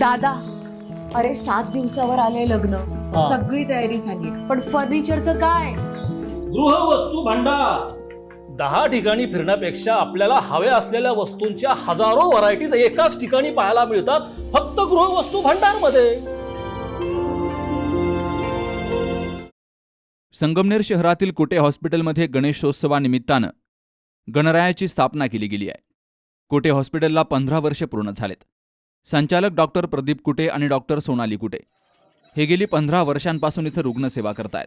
दादा अरे सात दिवसावर आले लग्न. हा. सगळी तयारी झाली. पण फर्निचरचं काय? गृहवस्तू भांडार. दहा ठिकाणी फिरण्यापेक्षा आपल्याला हव्या असलेल्या वस्तूंच्या हजारो व्हरायटीज एकाच ठिकाणी पाहायला मिळतात फक्त गृहवस्तू भांडारमध्ये संगमनेर शहरातील कुटे हॉस्पिटलमध्ये गणेशोत्सवानिमित्तानं गणरायाची स्थापना केली गेली आहे. कुटे हॉस्पिटलला पंधरा वर्षे पूर्ण झालेत. संचालक डॉक्टर प्रदीप कुटे आणि डॉक्टर सोनाली कुटे. हे गेली पंधरा वर्षांपासून इथं रुग्णसेवा करतायत.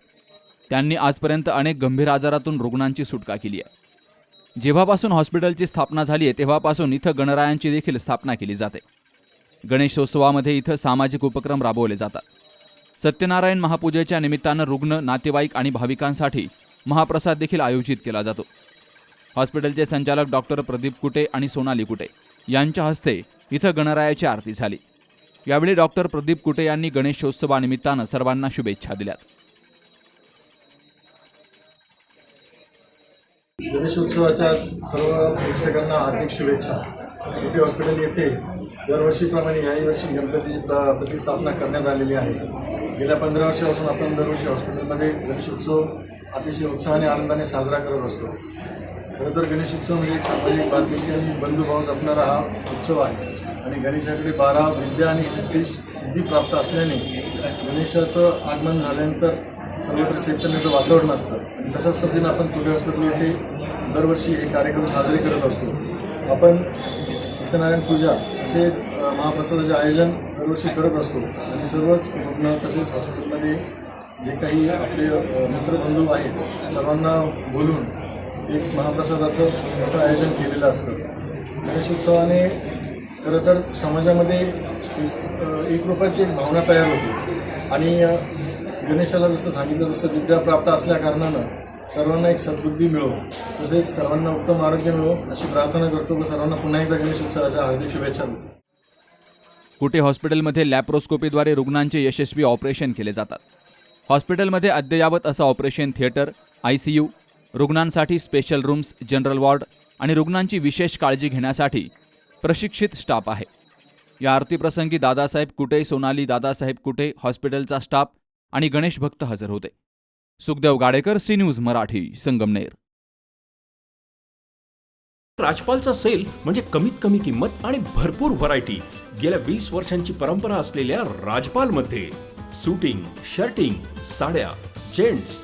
त्यांनी आजपर्यंत अनेक गंभीर आजारातून रुग्णांची सुटका केली आहे. जेव्हापासून हॉस्पिटलची स्थापना झाली आहे तेव्हापासून इथं गणरायांची देखील स्थापना केली जाते. गणेशोत्सवामध्ये इथं सामाजिक उपक्रम राबवले जातात. सत्यनारायण महापूजेच्या निमित्तानं रुग्ण नातेवाईक आणि भाविकांसाठी महाप्रसाद देखील आयोजित केला जातो. हॉस्पिटलचे संचालक डॉक्टर प्रदीप कुटे आणि सोनाली कुटे यांच्या हस्ते इथं गणरायाची आरती झाली. यावेळी डॉक्टर प्रदीप कुटे यांनी गणेशोत्सवानिमित्तानं सर्वांना शुभेच्छा दिल्यात. गणेशोत्सवाच्या सर्व प्रेक्षकांना हार्दिक शुभेच्छा. कुठे हॉस्पिटल येथे दरवर्षीप्रमाणे याही वर्षी गणपतीची प्र प्रतिस्थापना करण्यात आलेली आहे. गेल्या पंधरा वर्षापासून आपण दरवर्षी हॉस्पिटलमध्ये गणेशोत्सव अतिशय उत्साहाने आनंदाने साजरा करत असतो. खरं तर गणेशोत्सव म्हणजे एक सामाजिक बांधिलकी आणि बंधुभाव जपणारा हा उत्सव आहे. आणि गणेशाकडे बारा विद्या आणि सिद्धी सिद्धी प्राप्त असल्याने गणेशाचं आगमन झाल्यानंतर सर्वत्र चैतन्याचं वातावरण असतं. आणि तशाच पद्धतीनं आपण कुठे हॉस्पिटल येथे दरवर्षी हे कार्यक्रम साजरे करत असतो. आपण सत्यनारायण पूजा तसेच महाप्रसादाचे आयोजन दरवर्षी करत असतो. आणि सर्वच रुग्ण तसेच हॉस्पिटलमध्ये जे काही आपले मित्रबंधू आहेत सर्वांना बोलून एक महाप्रसादाचं मोठं आयोजन केलेलं असतं. गणेशोत्सवाने खरं तर समाजामध्ये एक रूपाची एकरूपाची एक भावना तयार होते. आणि गणेशाला जसं सांगितलं तसं विद्या प्राप्त असल्या कारणानं सर्वांना एक सद्बुद्धी मिळो. तसेच सर्वांना उत्तम आरोग्य मिळो अशी प्रार्थना करतो व सर्वांना पुन्हा एकदा गणेशोत्सवाच्या हार्दिक शुभेच्छा देतो. कुटे हॉस्पिटलमध्ये लॅप्रोस्कोपीद्वारे रुग्णांचे यशस्वी ऑपरेशन केले जातात? हॉस्पिटलमध्ये अद्ययावत असं operation theatre I C U रुग्णांसाठी स्पेशल रूम्स जनरल वॉर्ड आणि रुग्णांची विशेष काळजी घेण्यासाठी प्रशिक्षित स्टाफ आहे. या आरतीप्रसंगी दादासाहेब कुटे सोनाली दादासाहेब कुटे हॉस्पिटलचा स्टाफ आणि गणेश भक्त हजर होते. Sukhdev Gadekar C news Marathi Sangamner. राजपालचा sale म्हणजे कमीत कमी किंमत आणि भरपूर व्हरायटी गेल्या वीस वर्षांची परंपरा असलेल्या राजपालमध्ये सुटिंग शर्टिंग साड्या जेंट्स